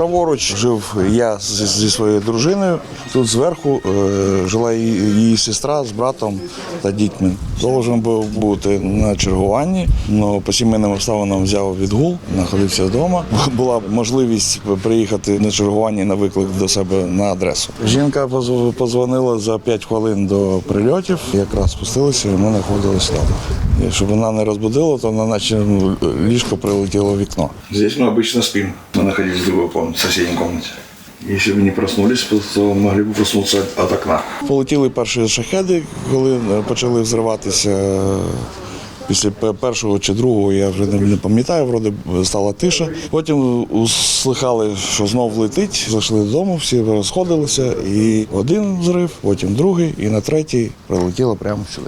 Праворуч жив я зі, своєю дружиною. Тут зверху е, жила її, сестра з братом та дітьми. Должен був бути на чергуванні, але по сімейним обставинам взяв відгул, знаходився вдома. Була можливість приїхати на чергування на виклик до себе на адресу. Жінка позв- позвонила за 5 хвилин до прильотів. Якраз спустилися, і ми знаходилися там. І щоб вона не розбудила, то вона наче ну, ліжко прилетіло в вікно. Здесь мы обычно спим. Мы находились в другой комнате, в соседней комнате. Если бы не проснулись, то могли б проснутися від окна. Полетіли перші шахеди, коли е, почали взриватися. е, Після пе- першого чи другого я вже не не пам'ятаю, вроде б стала тиша. Потім услихали, що знов летить. Зайшли додому, всі розходилися. І один взрив, потім другий, і на третій прилетіло прямо сюди.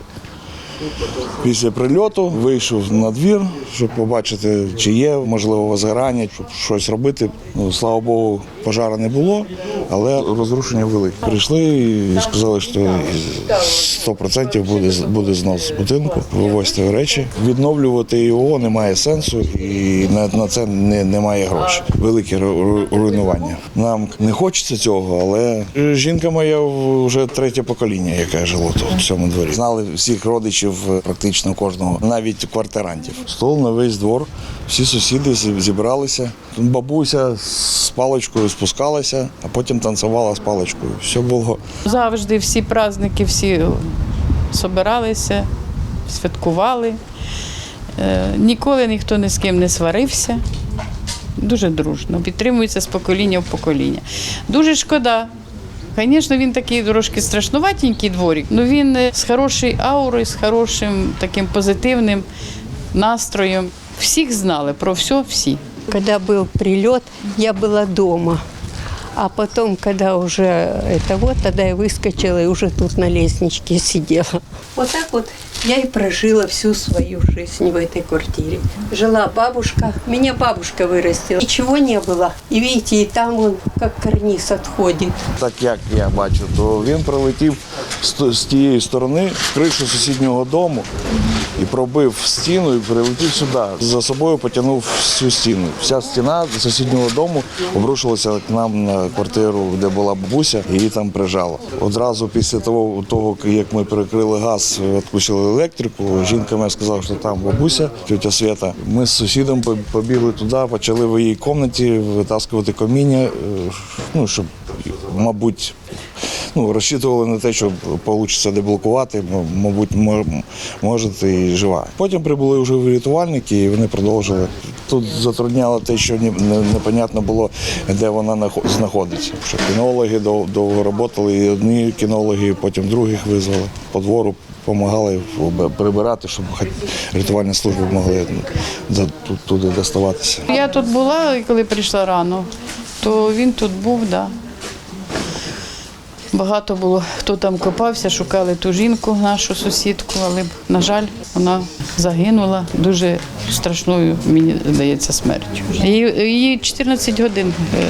Після прильоту вийшов на двір, щоб побачити, чи є можливо возгорання, щоб щось робити. Ну, слава Богу, пожару не було, але розрушення велике. Прийшли і сказали, що 100% буде, буде знос будинку, вивозьте речі. Відновлювати його немає сенсу і на, на це не, немає грошей. Велике ру- ру- руйнування. Нам не хочеться цього, але жінка моя вже третє покоління, яке жило тут в цьому дворі. Знали всіх родичів практично кожного, навіть квартирантів. Стол на весь двор, всі сусіди зібралися. Бабуся з паличкою спускалася, а потім танцювала з паличкою. Все було. Завжди всі праздники, всі собиралися, святкували. Е, Ніколи ніхто ні з ким не сварився. Дуже дружно, підтримується з покоління в покоління. Дуже шкода. Звісно, він такий трошки страшнуватенький дворик, але він е, з хорошою аурою, з хорошим таким позитивним настроєм. Всіх знали про все, всі. Когда был прилет, я была дома. А потом, когда уже это вот, тогда я выскочила и уже тут на лестничке сидела. Вот так вот я и прожила всю свою жизнь в этой квартире. Жила бабушка, меня бабушка вырастила. Ничего не было. И видите, и там он как карниз отходит. так як я бачу, то він прилетів з, то- з тієї сторони в кришу сусіднього дому і пробив стіну і прилетів сюди. За собою потягнув всю стіну. Вся стіна сусіднього дому обрушилася к нам на квартиру, де була бабуся, її там прижало. Одразу після того, того як ми перекрили газ, відключили електрику, жінка моя сказала, що там бабуся, тетя Свята. Ми з сусідом по- побігли туди, почали в її кімнаті витаскувати каміння, е, ну, щоб, мабуть, ну, розчитували на те, що вийде деблокувати, мабуть, мо- може і жива. Потім прибули вже рятувальники і вони продовжили. Тут затрудняло те, що непонятно було, де вона знаходиться. Що кінологи довго працювали, і одні кінологи, потім других визвали. По двору допомагали прибирати, щоб рятувальні служби могли туди доставатися. Я тут була, коли прийшла рано, то він тут був, так. Да. Багато було, хто там копався, шукали ту жінку, нашу сусідку, але, на жаль, вона загинула дуже страшною, мені здається, смертю. Її, її 14 годин е,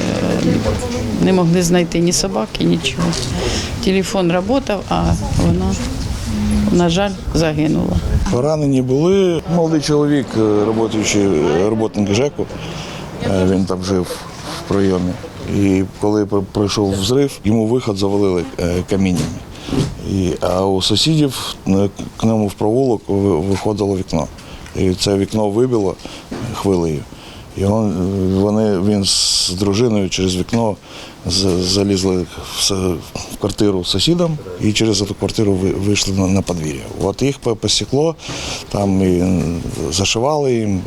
не могли знайти ні собаки, нічого. Телефон працював, а вона, на жаль, загинула. Поранені були. Молодий чоловік, е, роботник ЖЕКу, е, він там жив в прийомі. І коли пройшов взрив, йому виход завалили е, каміннями. І, а у сусідів е, к ньому в провулок виходило вікно. І це вікно вибило хвилею. І він, вони, він з дружиною через вікно залізли в, квартиру сусідам і через цю квартиру ви- вийшли на, подвір'я. От їх по- посікло, там і зашивали їм.